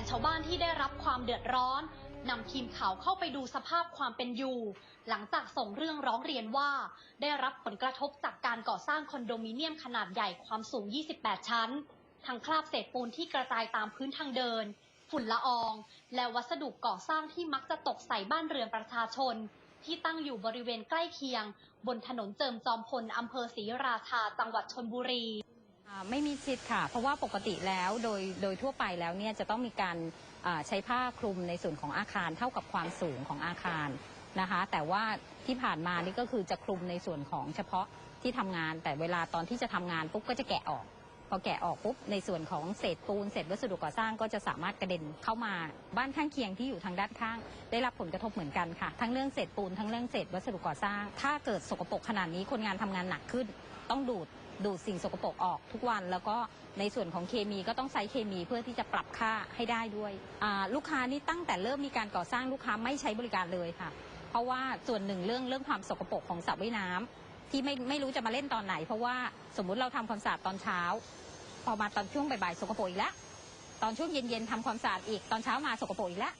นชาวบ้านที่ได้รับความเดือดร้อนนำทีมข่าวเข้าไปดูสภาพความเป็นอยู่ หลังจากส่งเรื่องร้องเรียนว่า ได้รับผลกระทบจากการก่อสร้างคอนโดมิเนียมขนาดใหญ่ความสูง 28 ชั้น ทั้งคราบเศษปูนที่กระจายตามพื้นทางเดิน ฝุ่นละออง และวัสดุก่อสร้างที่มักจะตกใส่บ้านเรือนประชาชน ที่ตั้งอยู่บริเวณใกล้เคียง บนถนนเจิมจอมพลอำเภอศรีราชาจังหวัดชนบุรี ไม่มีสิทธิ์ค่ะ เพราะว่าปกติแล้วโดยโดยทั่วไปแล้วเนี่ยจะต้องมีการใช้ผ้าคลุมในส่วนของอาคารเท่ากับความสูงของอาคารนะคะ แต่ว่าที่ผ่านมานี่ก็คือจะคลุมในส่วนของเฉพาะที่ทำงาน แต่เวลาตอนที่จะทำงานปุ๊บก็จะแกะออก พอแกะออกปุ๊บในส่วนของเศษปูนเศษวัสดุก่อสร้างก็จะสามารถกระเด็นเข้ามาบ้านข้างเคียงที่อยู่ทางด้านข้าง ได้รับผลกระทบเหมือนกันค่ะ ทั้งเรื่องเศษปูนทั้งเรื่องเศษวัสดุก่อสร้าง ถ้าเกิดสกปรกขนาดนี้คนงานทำงานหนักขึ้น ต้องดูด ดูดสิ่งสกปรกออกทุกวัน แล้วก็ในส่วนของเคมีก็ต้องใช้เคมีเพื่อที่จะปรับค่าให้ได้ด้วยลูกค้านี่ตั้งแต่เริ่มมีการก่อสร้างลูกค้าไม่ใช้บริการเลยค่ะ เพราะว่าส่วนหนึ่งเรื่องเรื่องความสกปรกของสระว่ายน้ำที่ไม่ไม่รู้จะมาเล่นตอนไหน เพราะว่าสมมุติเราทำความสะอาดตอนเช้า พอมาตอนช่วงบ่ายๆสกปรกอีกแล้วตอนช่วงเย็นๆทำความสะอาดอีกตอนเช้ามาสกปรกอีกแล้ว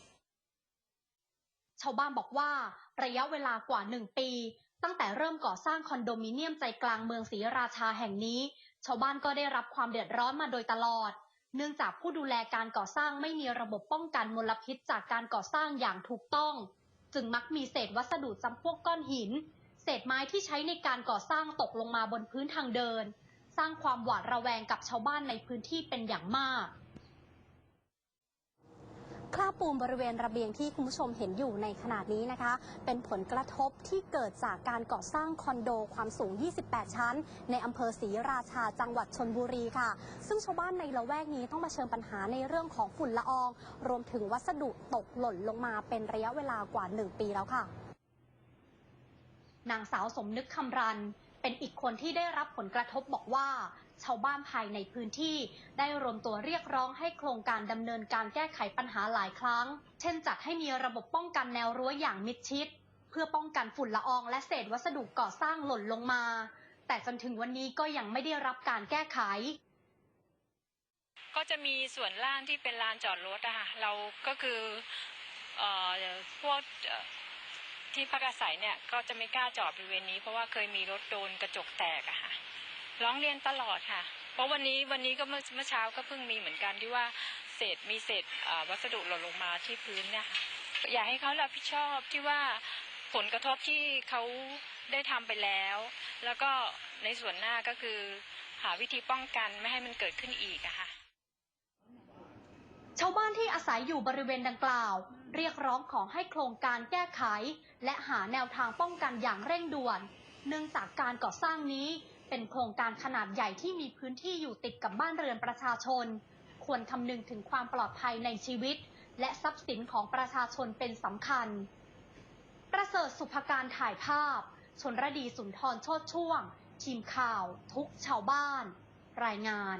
ชาวบ้านบอกว่า ระยะเวลากว่าหนึ่งปี ตั้งแต่เริ่มก่อสร้างคอนโดมิเนียมใจกลางเมืองศรีราชาแห่งนี้ ชาวบ้านก็ได้รับความเดือดร้อนมาโดยตลอด เนื่องจากผู้ดูแลการก่อสร้างไม่มีระบบป้องกันมลพิษจากการก่อสร้างอย่างถูกต้อง จึงมักมีเศษวัสดุจำพวกก้อนหิน เศษไม้ที่ใช้ในการก่อสร้างตกลงมาบนพื้นทางเดิน สร้างความหวาดระแวงกับชาวบ้านในพื้นที่เป็นอย่างมาก คราบปูนบริเวณระเบียงที่คุณผู้ชมเห็นอยู่ในขณะนี้นะคะ เป็นผลกระทบที่เกิดจากการก่อสร้างคอนโดความสูง 28 ชั้น ในอำเภอศรีราชาจังหวัดชนบุรีค่ะ ซึ่งชาวบ้านในละแวกนี้ต้องมาเชิญปัญหาในเรื่องของฝุ่นละออง รวมถึงวัสดุตกหล่นลงมาเป็นระยะเวลากว่า 1 ปีแล้วค่ะนางสาวสมนึกคำรัน เป็นอีกคนที่ได้รับผลกระทบบอกว่า ชาวบ้านภายในพื้นที่ได้รวมตัวเรียกร้องให้โครงการดำเนินการแก้ไขปัญหาหลายครั้ง เช่นจัดให้มีระบบป้องกันแนวรั้วอย่างมิดชิด เพื่อป้องกันฝุ่นละอองและเศษวัสดุก่อสร้างหล่นลงมา แต่จนถึงวันนี้ก็ยังไม่ได้รับการแก้ไขก็จะมีส่วนล่างที่เป็นลานจอดรถอะค่ะเราก็คือเอ่อพวกเอ่อ ที่พักอาศัยเนี่ยก็จะไม่กล้าจอดบริเวณนี้เพราะว่าเคยมีรถโดนกระจกแตกอะค่ะร้องเรียนตลอดค่ะ เพราะวันนี้วันนี้ก็เมื่อเมื่อเช้าก็เพิ่งมีเหมือนกันที่ว่าเศษมีเศษวัสดุหล่นลงมาที่พื้นเนี่ยค่ะอยากให้เขารับผิดชอบที่ว่าผลกระทบที่เขาได้ทำไปแล้ว แล้วก็ในส่วนหน้าก็คือหาวิธีป้องกันไม่ให้มันเกิดขึ้นอีกอะค่ะ ชาวบ้านที่อาศัยอยู่บริเวณดังกล่าว เรียกร้องขอให้โครงการแก้ไข และหาแนวทางป้องกันอย่างเร่งด่วน เนื่องจากการก่อสร้างนี้ เป็นโครงการขนาดใหญ่ที่มีพื้นที่อยู่ติดกับบ้านเรือนประชาชน ควรคำนึงถึงความปลอดภัยในชีวิต และทรัพย์สินของประชาชนเป็นสำคัญ ประเสริฐสุภการถ่ายภาพชนรดีสุนทรโชดช่วง ทีมข่าว ทุกชาวบ้าน รายงาน